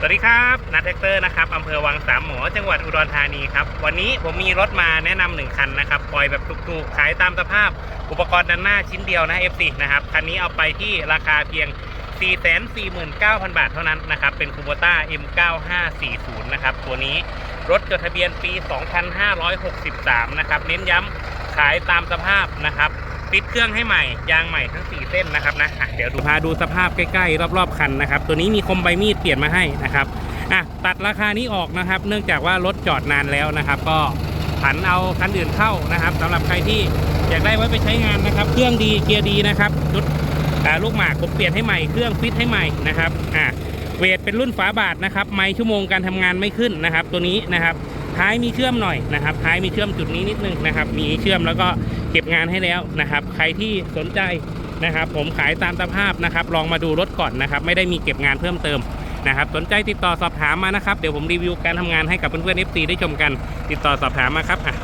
สวัสดีครับนัทแท็กเตอร์นะครับอำเภอวังสามหมอจังหวัดอุดรธานีครับวันนี้ผมมีรถมาแนะนำหนึ่งคันนะครับปล่อยแบบถูกๆขายตามสภาพ อุปกรณ์ด้านหน้าชิ้นเดียวนะ F4 นะครับคันนี้เอาไปที่ราคาเพียง 449,000 บาทเท่านั้นนะครับเป็นคูโบต้า M9540 นะครับตัวนี้รถจดทะเบียนปี 2563 นะครับเน้นย้ำขายตามสภาพนะครับ ปิดเครื่องให้ใหม่ ยางใหม่ทั้ง 4 เส้นนะครับนะะเดี๋ยวดูพาดูสภาพใกล้ๆ รอบๆ คันนะครับ ตัวนี้มีคมใบมีดเปลี่ยนมาให้นะครับอะตัดราคานี้ออกนะครับ เนื่องจากว่ารถจอดนานแล้วนะครับ ก็ผันเอาคันอื่นเข้านะครับสำหรับใครที่อยากได้ไว้ไปใช้งานนะครับ เครื่องดีเกียร์ดีนะครับชุดอ่าลูกหมากผมเปลี่ยนให้ใหม่เครื่องฟิตให้ใหม่นะครับอะเวทเป็นรุ่นฝาบาทนะครับ ไม้ชั่วโมงการทำงานไม่ขึ้นนะครับ ตัวนี้นะครับ ท้ายมีเชื่อมหน่อยนะครับ ท้ายมีเชื่อมจุดนี้นิดนึงนะครับ มีเชื่อมแล้วก็เก็บงานให้แล้วนะครับ ใครที่สนใจนะครับ ผมขายตามสภาพนะครับ ลองมาดูรถก่อนนะครับ ไม่ได้มีเก็บงานเพิ่มเติมนะครับ สนใจติดต่อสอบถามมานะครับ เดี๋ยวผมรีวิวการทำงานให้กับเพื่อนๆ FC ได้ชมกัน ติดต่อสอบถามมาครับอะ